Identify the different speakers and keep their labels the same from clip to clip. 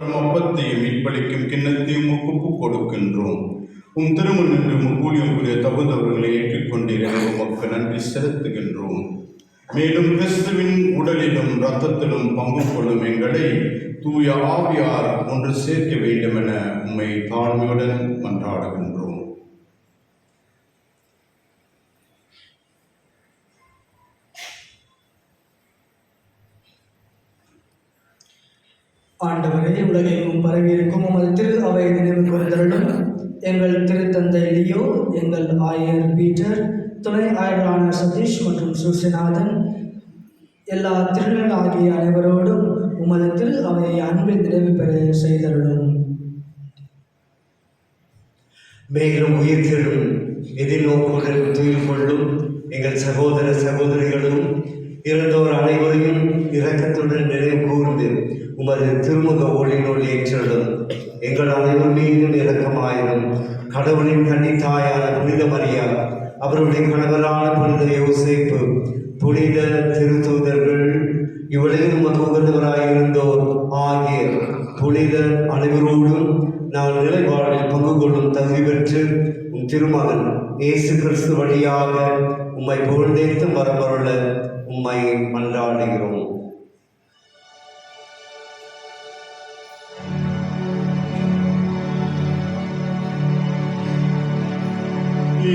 Speaker 1: அப்பத்தையும் மீட்பளிக்கும் கிண்ணத்தையும் ஒப்புக் கொடுக்கின்றோம். உம் திருமண் என்று முக்கூலியம் புரிய தகுந்தவர்களை ஏற்றுக்கொண்டீர் உமக்கு நன்றி செலுத்துகின்றோம். மேலும் கிறிஸ்துவின் உடலிலும் இரத்தத்திலும் பங்கு கொள்ளும் எங்களை தூய ஆவியார் ஒன்று சேர்க்க வேண்டும் என உம்மை தாழ்மையுடன் மன்றாடுகின்றோம்.
Speaker 2: ஆண்டவரே உலகெங்கும் பரவியிருக்கும் உமது திரு அவை நினைவு கூர்ந்தருளும் எங்கள் திருத்தந்தை லியோ எங்கள் ஆயர் பீட்டர் துணை ஆயரான சதீஷ் மற்றும் சுசிநாதன் எல்லா திருநல் ஆகிய அனைவரோடும் உமது திரு அவையை அன்பில் நிறைவு பெற செய்தருளும்.
Speaker 3: மேலும் உயிர்த்தெழும் எதிர்நோக்குடன் துயில் கொள்ளும் எங்கள் சகோதர சகோதரிகளும் இறந்தோர் அனைவரையும் இரக்கத்துடன் நினைவு கூர்ந்து உமது திருமுக ஒளியினுள் ஏற்றுள்ளது எங்கள் அனைவர் மீதும் இரக்கமாயிரும். கடவுளின் கன்னித்தாயான புனித மரியா அவருடைய கணவரான புனித யோசிப்பு புனித திருத்தூதர்கள் இவளையும் உமக்கு உகந்தவராயிருந்தோர் புனித அனைவரோடும் நான் நிலைப்பாடில் பங்கு கொள்ளும் தகுதி பெற்று உன் திருமகன் இயேசு கிறிஸ்து வழியாக உம்மை புகழ்ந்தேத்து மரபருள உம்மை மன்றாடுகிறோம்.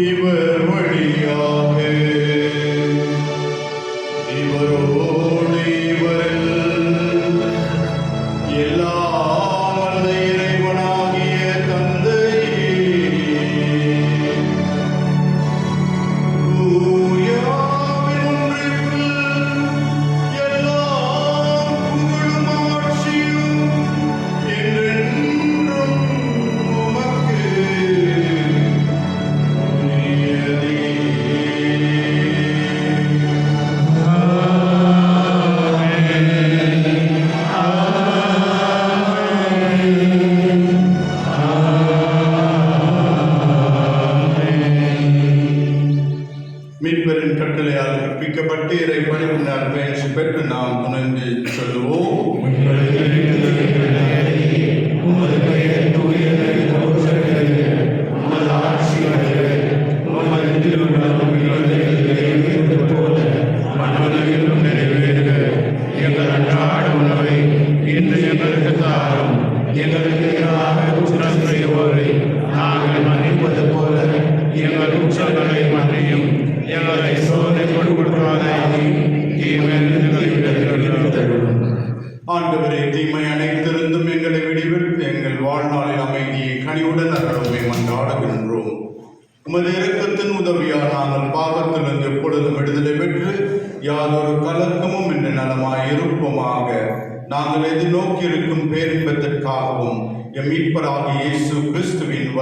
Speaker 1: இவர் வழியாக இவரோடு இவரில்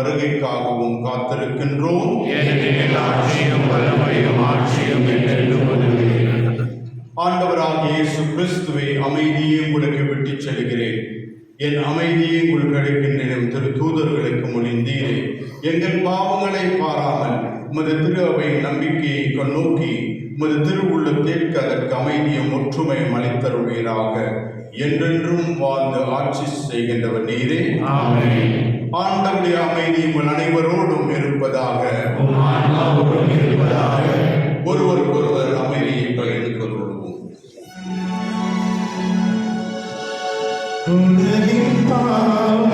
Speaker 1: வருகைக்காகவும் காத்திருக்கின்றோம்.
Speaker 4: ஏனெனில் ஆட்சியும் வல்லமையும் ஆட்சியும்
Speaker 1: ஆண்டவராகிய இயேசு கிறிஸ்துவை அமைதியை உங்களுக்கு விட்டுச் செல்கிறேன். என் அமைதியை உங்களுக்கு அளிக்கின்றேன் திரு தூதர்களுக்கு மொழிந்தீரே எங்கள் பாவங்களை பாராமல் உமது திரு அவை நம்பிக்கையை கண்ணோக்கி உமது திருவுள்ளத்திற்கு அதற்கு அமைதியும் ஒற்றுமையும் அளித்தருவீராக என்றென்றும் வாழ்ந்து ஆட்சி செய்கின்றவர் நீரே.
Speaker 4: ஆமென்.
Speaker 1: ஆண்டவுடைய அமைதி உங்கள் அனைவரோடும் இருப்பதாக
Speaker 4: உம் ஆன்மாவோடும் இருப்பதாக
Speaker 1: ஒருவருக்கொருவர் அமைதியை பகிர்ந்து கொள்வோம்
Speaker 4: உலகின் பாவம்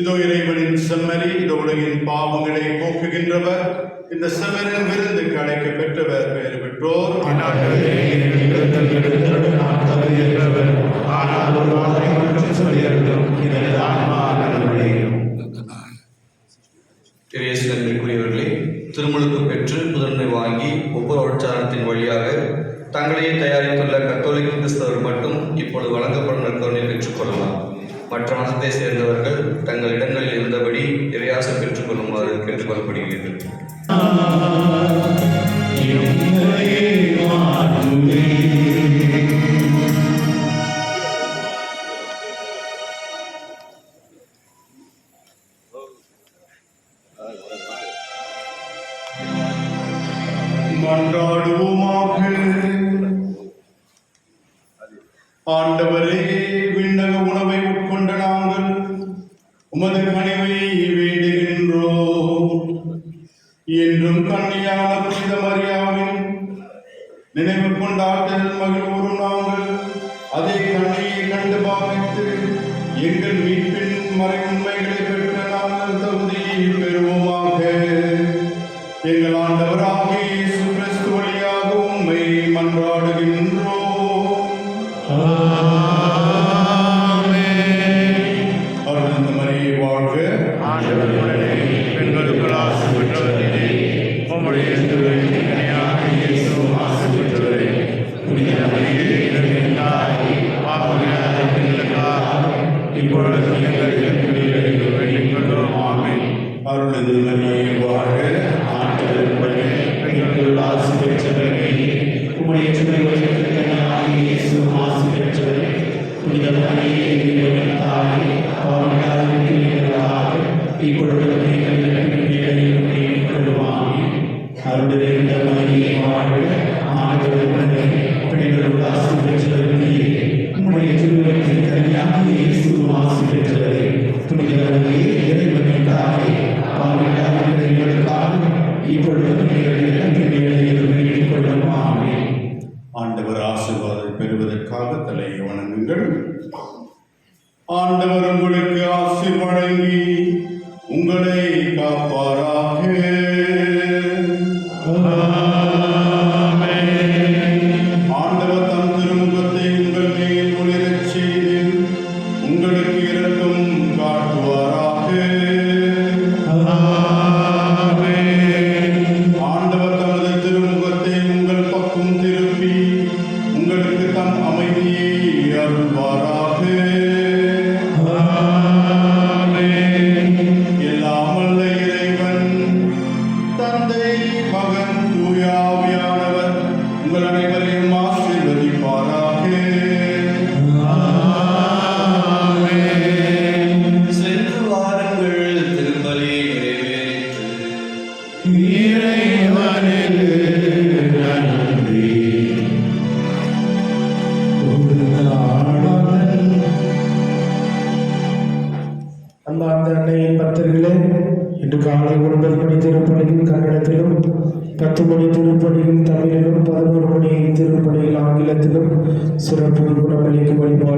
Speaker 1: இதோ இறைவனின் செம்மறி இந்த உலகின் பாவங்களை போக்குகின்றவர். இந்த செம்மரின் விருந்துக்கு அழைக்க பெற்றவர் பெயர் பெற்றோர்.
Speaker 4: ஆண்டவரே, ஆனால் ஒரு வார்த்தை மட்டும் ஆன்மா
Speaker 5: பெற்று முதன்மை வாங்கி ஒவ்வொரு உற்சாரத்தின் வழியாக தங்களையே தயாரித்துள்ள கத்தோலிக்க கிறிஸ்தவர் மட்டும் இப்பொழுது வழங்கப்படும் நற்கருணை பெற்றுக்கொள்ளலாம் மற்ற மதத்தை சேர்ந்தவர்கள் தங்கள் இடங்களில் இருந்தபடி இறையாசம் பெற்றுக்கொள்ளுமாறு கேட்டுக்கொள்ளப்படுகிறது
Speaker 1: ஆண்டவரே விண்ணக உணவை உட்கொண்ட நாங்கள் உமது கனிவை வேண்டுகின்றோம். என்றும் கண்ணியான புனித மரியாவின் நினைவு கொண்டாட்டல் மகிழ்வோரும் நாங்கள் அதை கண்ணியை கண்டு பாவித்து எங்கள் மீட்பின் மறை உண்மைகளை ஆண்டவர் ஆசீர்வாதம் பெறுவதற்காக தலையை வணங்குங்கள். ஆண்டவர் உங்களுக்கு ஆசி வழங்கி உங்களை காப்பாராக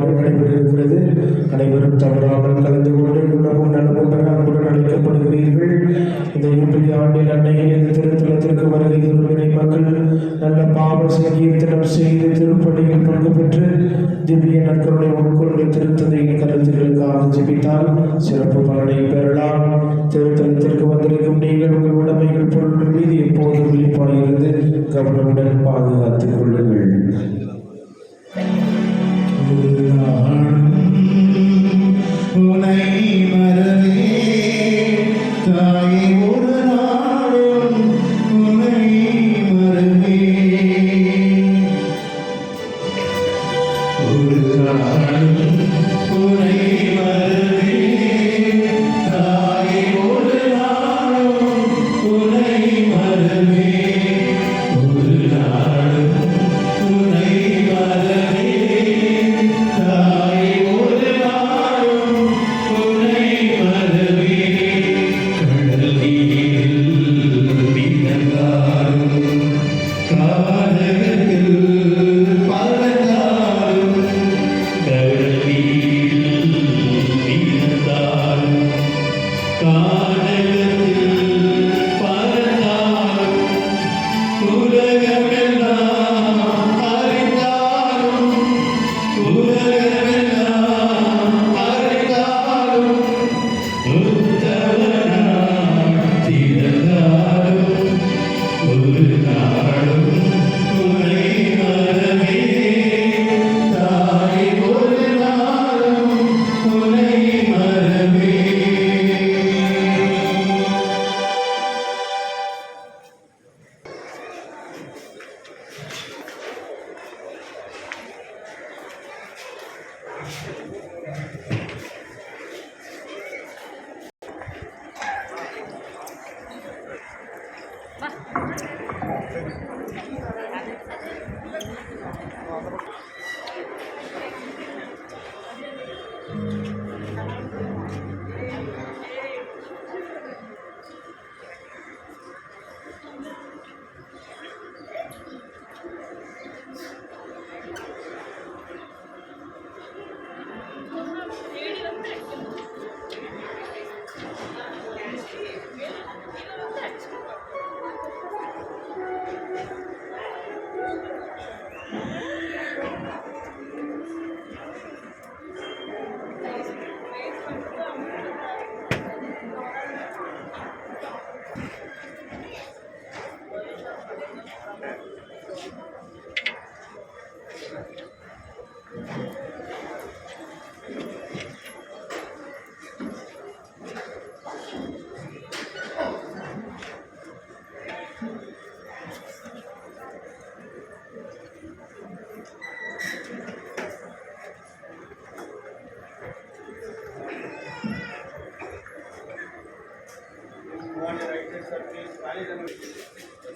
Speaker 4: குணமளிக்கும் வழிபாடு நடைபெறுகிறது அனைவரும் தவறாமல் கலந்து கொண்டு உணவும் நலமும் பெற அழைக்கப்படுகிறீர்கள். இந்த இன்றைய ஆண்டில் அன்னையின் இந்த திருத்தலத்திற்கு வருகை தருவினை மக்கள் நல்ல பாவ சங்கீர்த்தனம் செய்து திருப்பணியில் பங்கு பெற்று திவ்ய நற்கருணை உட்கொண்டு திருத்தந்தையின் கருத்துக்களுக்காக ஜெபித்தால் சிறப்பு பலனை பெறலாம். திருத்தலத்திற்கு வந்திருக்கும் நீங்கள் உங்கள் உடைமைகள் பொருட்கள் மீது எப்போதும் விழிப்பாக கவனமுடன் பாதுகாத்துக் கொள்ளுங்கள்.
Speaker 6: Thank you. On your right hand side, please.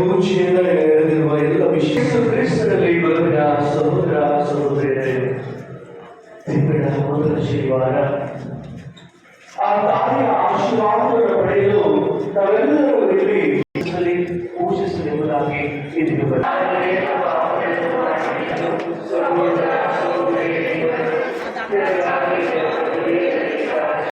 Speaker 6: ಪೂಜೆಯಿಂದಲೇ ನಡೆದಿರುವ ಎಲ್ಲ ವಿಶೇಷ ಕ್ರಿಸ್ತನಲ್ಲಿ ಬದುಕಿನ ಸಹೋದರ
Speaker 7: ಸಹೋದರಿಯರೇ ಶನಿವಾರ ಆ ತಾಯಿಯ ಆಶೀರ್ವಾದವನ್ನು ಪಡೆಯಲು ನಾವೆಲ್ಲರೂ ಇಲ್ಲಿ ಪೂಜಿಸಲಿರುವುದಾಗಿ